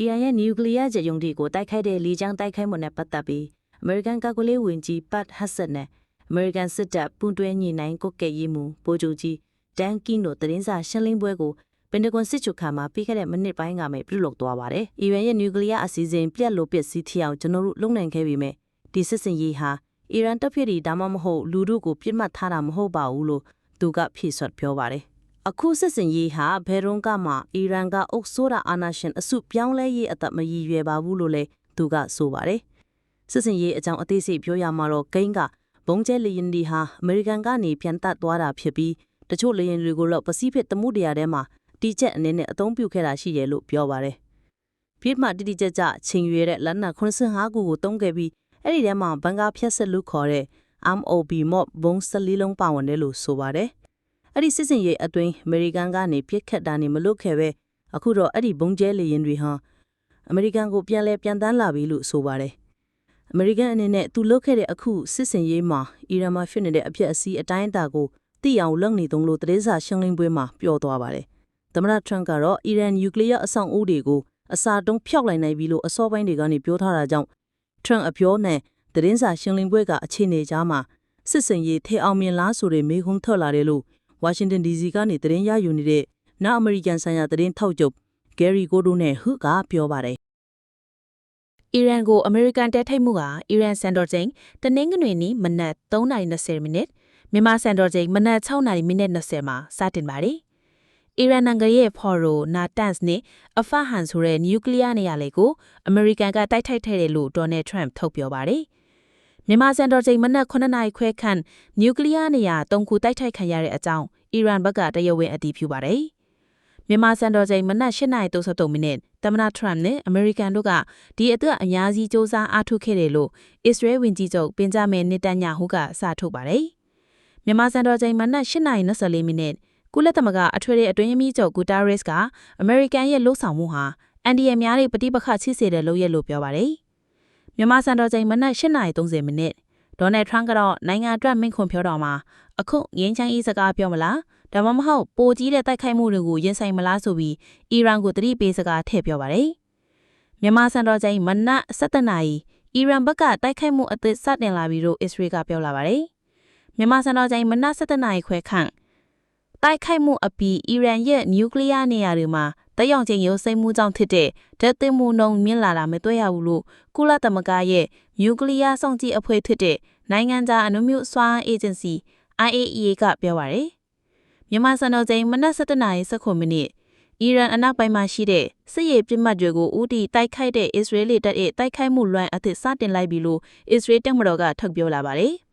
အီရန်ရဲ့နျူကလ িয়ার ဂျယုံတွေကိုတိုက်ခိုက်တဲ့လေကြောင်းတိုက်ခိုက်မှုနဲ့ပတ်သက်ပြီးအမေရိကန်ကာကွယ်ရေးဝန်ကြီးပတ်ဟတ်ဆတ်နဲ့အမေရိကန်စစ်တပ်ပူးတွဲညှိနှိုင်းကုတ်ကဲ့ရေးမှုဗိုလ်ချုပ်ကြီးဒန်ကင်းတို့သတင်းစာရှင်းလင်းပွဲကိုပင်တဂွန်စစ်ချုပ်ခါမှာပြီးခဲ့တဲ့မိနစ်ပိုင်းကမှပြုလုပ်သွားပါတယ်။အီရန်ရဲ့နျူကလ িয়ার အစီအစဉ်ပြက်လို့ပစ်စီးထီအောင်ကျွန်တော်တို့လုံနိုင်ခဲ့ပြီမဲ့ဒီစစ်စင်ရေးဟာအီရန်တပ်ဖြစ်ဒီဒါမှမဟုတ်လူတို့ကိုပြစ်မှတ်ထားတာမဟုတ်ပါဘူးလို့သူကဖြေဆွတ်ပြောပါတယ်။ အခုစစ်စင်ရေးဟာဘယ်တော့မှအီရန်ကအုပ်စိုးတာအာဏာရှင်အစုပြောင်းလဲရေးအသက်မရည်ရွယ်ပါဘူးလို့လည်းသူကဆိုပါတယ်။စစ်စင်ရေးအကြောင်းအသေးစိတ်ပြောရမှာတော့ဂိမ်းကဘုံကျဲလေရင်ဒီဟာအမေရိကန်ကနေပြန်တက်သွားတာဖြစ်ပြီးတချို့လေရင်တွေကိုတော့ပစိဖိတ်သမုဒ္ဒရာထဲမှာတီချက်အနေနဲ့အသုံးပြုခဲ့တာရှိတယ်လို့ပြောပါတယ်။ဖိမှတိတိကျကျချိန်ရွေတဲ့လက်နက်85ခုကိုတုံးခဲ့ပြီးအဲ့ဒီထဲမှာဘန်ကာဖြတ်ဆက်လို့ခေါ်တဲ့ MOB mob ဘုံ14လုံးပါဝင်တယ်လို့ဆိုပါတယ်။ အဲ့ဒီစစ်စင်ရေးအတွင်းအမေရိကန်ကနေပြစ်ခတ်တာနေမလုပ်ခဲ့ပဲအခုတော့အဲ့ဒီဘုံကျဲလေရင်တွေဟာအမေရိကန်ကိုပြန်လဲပြန်တန်းလာပြီလို့ဆိုပါတယ်။အမေရိကန်အနေနဲ့သူလုပ်ခဲ့တဲ့အခုစစ်စင်ရေးမှာအီရန်မှာဖြစ်နေတဲ့အဖြစ်အစည်းအတိုင်းအတာကိုသိအောင်လုပ်နေသုံးလို့သတင်းစာရှင်းလင်းပွဲမှာပြောသွားပါတယ်။သမ္မတထရန့်ကတော့အီရန်နျူကလ িয়ার အဆောင်အဦတွေကိုအစာတုံးဖျောက်လိုက်နိုင်ပြီလို့အစောပိုင်းတွေကနေပြောထားတာကြောင့်ထရန့်အပြောနဲ့သတင်းစာရှင်းလင်းပွဲကအခြေအနေကြားမှာစစ်စင်ရေးထေအောင်မြင်လားဆိုတဲ့မေးခွန်းထွက်လာတယ်လို့ ဝါရှင်တန် DC ကနေသတင်းရယူနေတဲ့နောက်အမေရိကန်ဆိုင်ရာသတင်းထောက်ချုပ်ဂယ်ရီကိုဒိုနဲ့ဟုကပြောပါတယ်အီရန်ကိုအမေရိကန်တိုက်ထိုက်မှုဟာအီရန်စံတော်ချိန်တနင်္ဂနွေနေ့မနက်3:20မိနစ်မြန်မာစံတော်ချိန်မနက်6:20မိနစ်20မှာစတင်ပါတယ်။အီရန်နိုင်ငံရဲ့ဖော်ရိုနာတန့်စ်နဲ့အဖဟန်ဆိုတဲ့နျူကလ িয়ার နေရာလေးကိုအမေရိကန်ကတိုက်ထိုက်ခဲ့တယ်လို့ဒေါ်နယ်ထရန့်ထုတ်ပြောပါတယ်။ မြန်မာစံတော်ချိန်မနက်9နာရီခွဲခန့်နျူကလ িয়ার နေရာ၃ခုတိုက်ထိုက်ခံရတဲ့အကြောင်းအီရန်ဘက်ကတရားဝင်အတည်ပြုပါတယ်။မြန်မာစံတော်ချိန်မနက်8:33မိနစ်သမ္မတထရန့်နဲ့အမေရိကန်တို့ကဒီအတွက်အများကြီးစ조사အားထုတ်ခဲ့တယ်လို့အစ္စရေးဝန်ကြီးချုပ်ပင်ဂျမင်နေတန်ညာဟုကစထုတ်ပါတယ်။မြန်မာစံတော်ချိန်မနက်8:24မိနစ်ကုလသမဂ္ဂအထွေထွေအတွင်းရေးမှူးချုပ်ဂူတာရက်စ်ကအမေရိကန်ရဲ့လှုပ်ဆောင်မှုဟာအန်ဒီယမ်များရဲ့ပဋိပက္ခချစ်စေတဲ့လုပ်ရက်လို့ပြောပါတယ်။ မြန်မာစံတော်ချိန်မနက်8:30မိနစ်ဒေါ်နယ်ထရန့်ကတော့နိုင်ငံအတွက်မိန့်ခွန်းပြောတော်မှာအခုငင်းချမ်းရေးစကားပြောမလားဒါမှမဟုတ်ပိုကြီးတဲ့တိုက်ခိုက်မှုတွေကိုရင်ဆိုင်မလားဆိုပြီးအီရန်ကိုတတိပေးစကားထည့်ပြောပါတယ်။မြန်မာစံတော်ချိန်မနက်7:00နာရီအီရန်ဘက်ကတိုက်ခိုက်မှုအသစ်စတင်လာပြီလို့အစ္စရေးကပြောလာပါတယ်။မြန်မာစံတော်ချိန်မနက်7:00နာရီခွဲခန့်တိုက်ခိုက်မှုအပြီးအီရန်ရဲ့နျူကလ িয়ার နေရာတွေမှာ တက်ရောက်ခြင်းရုပ်စိမ်းမှုကြောင့်ဖြစ်တဲ့ဓာတ်သွင်းမှုနှုန်းမြင့်လာတာမတွေ့ရဘူးလို့ကုလသမဂ္ဂရဲ့နျူကလ িয়ার စောင့်ကြည့်အဖွဲ့ဖြစ်တဲ့နိုင်ငံခြားအနုမြစွမ်းအေဂျင်စီ IAEA ကပြောပါရယ်မြန်မာစံတော်ချိန်မနက်7:00နာရီ19မိနစ်အီရန်အနောက်ပိုင်းမှာရှိတဲ့စစ်ရေးပြစ်မှတ်တွေကိုဦးတည်တိုက်ခိုက်တဲ့အစ္စရေးလေတပ်ရဲ့တိုက်ခိုက်မှုလွှမ်းအသစ်စတင်လိုက်ပြီလို့အစ္စရေးတပ်မတော်ကထုတ်ပြောလာပါတယ်။